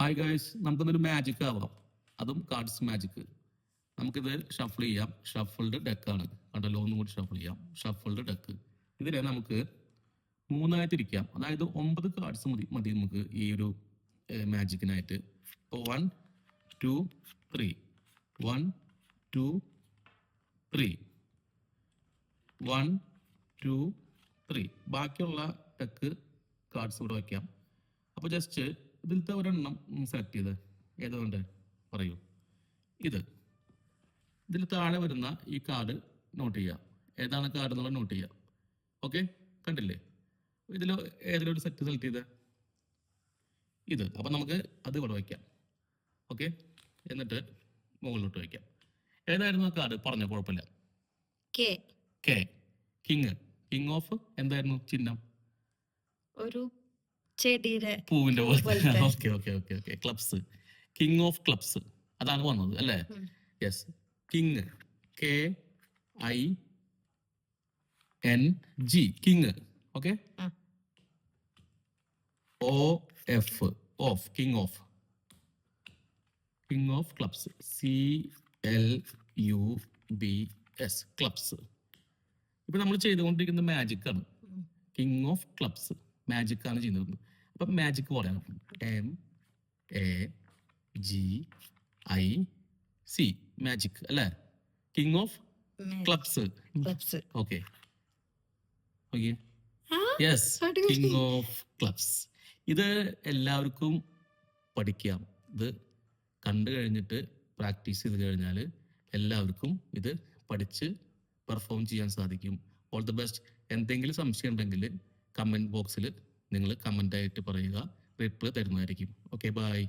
Hi guys നമുക്കിന്നൊരു magic ആവാം. അതും കാർഡ്സ് മാജിക് നമുക്കിത് ഷഫിൾ ചെയ്യാം. ഷഫിൾഡ് ഡെക്കാണ് കണ്ടല്ലോ ഒന്നും കൂടി ഷഫിൾ ചെയ്യാം. ഷഫിൾഡ് ഡെക്ക് ഇതിനെ നമുക്ക് മൂന്നായിട്ടിരിക്കാം അതായത് ഒമ്പത് കാർഡ്സ് മതി മതി നമുക്ക് ഈ ഒരു മാജിക്കിനായിട്ട് ഇപ്പോൾ one two three one two three one two three ബാക്കിയുള്ള ടെക്ക് കാർഡ്സ് ഇവിടെ വയ്ക്കാം. അപ്പോൾ ജസ്റ്റ് ഇതിലത്തെ ഒരെണ്ണം സെലക്ട് ചെയ്ത്. ഏതുകൊണ്ട്? പറയൂ. ഇത്. ഇതിൽ താഴെ വരുന്ന ഈ കാർഡ് നോട്ട് ചെയ്യുക. ഏതാണ് കാർഡ് എന്നുള്ളത് നോട്ട് ചെയ്യുക. ഓക്കെ കണ്ടില്ലേ? ഇതിൽ ഏതിലൊരു സെറ്റ് സെലക്ട് ചെയ്ത്? ഇത്. അപ്പം നമുക്ക് അത് ഇവിടെ വയ്ക്കാം. ഓക്കെ എന്നിട്ട് മുകളിലോട്ട് വയ്ക്കാം. ഏതായിരുന്നു ആ കാർഡ് പറഞ്ഞ കുഴപ്പമില്ല. കെ കിങ് കിങ് ഓഫ് എന്തായിരുന്നു ചിഹ്നം? ഒരു ചെടിയുടെ പൂവിന്റെ പോലെ. പോലത്തെ. Okay okay okay okay clubs king of clubs അതാണ് വന്നത് അല്ലേ? Yes king K I N G king okay oh O F of king of king of clubs C L U B S clubs ഇപ്പൊ നമ്മൾ ചെയ്തുകൊണ്ടിരിക്കുന്ന magic ആണ്. King of clubs magic ആണ് ചെയ്യുന്നത് അപ്പൊ മാജിക് പോലെയാണ്. M A G I C magic അല്ലേ? King of clubs clubs okay okay yes king of clubs ഇത് എല്ലാവർക്കും പഠിക്കാം. ഇത് കണ്ടു കഴിഞ്ഞിട്ട് പ്രാക്ടീസ് ചെയ്ത് കഴിഞ്ഞാൽ എല്ലാവർക്കും ഇത് പഠിച്ച് പെർഫോം ചെയ്യാൻ സാധിക്കും. ഓൾ ദി ബെസ്റ്റ് എന്തെങ്കിലും സംശയം ഉണ്ടെങ്കിൽ കമന്റ് ബോക്സിൽ നിങ്ങൾ കമന്റായിട്ട് പറയുക. റിപ്ലൈ തരുന്നതായിരിക്കും. Okay bye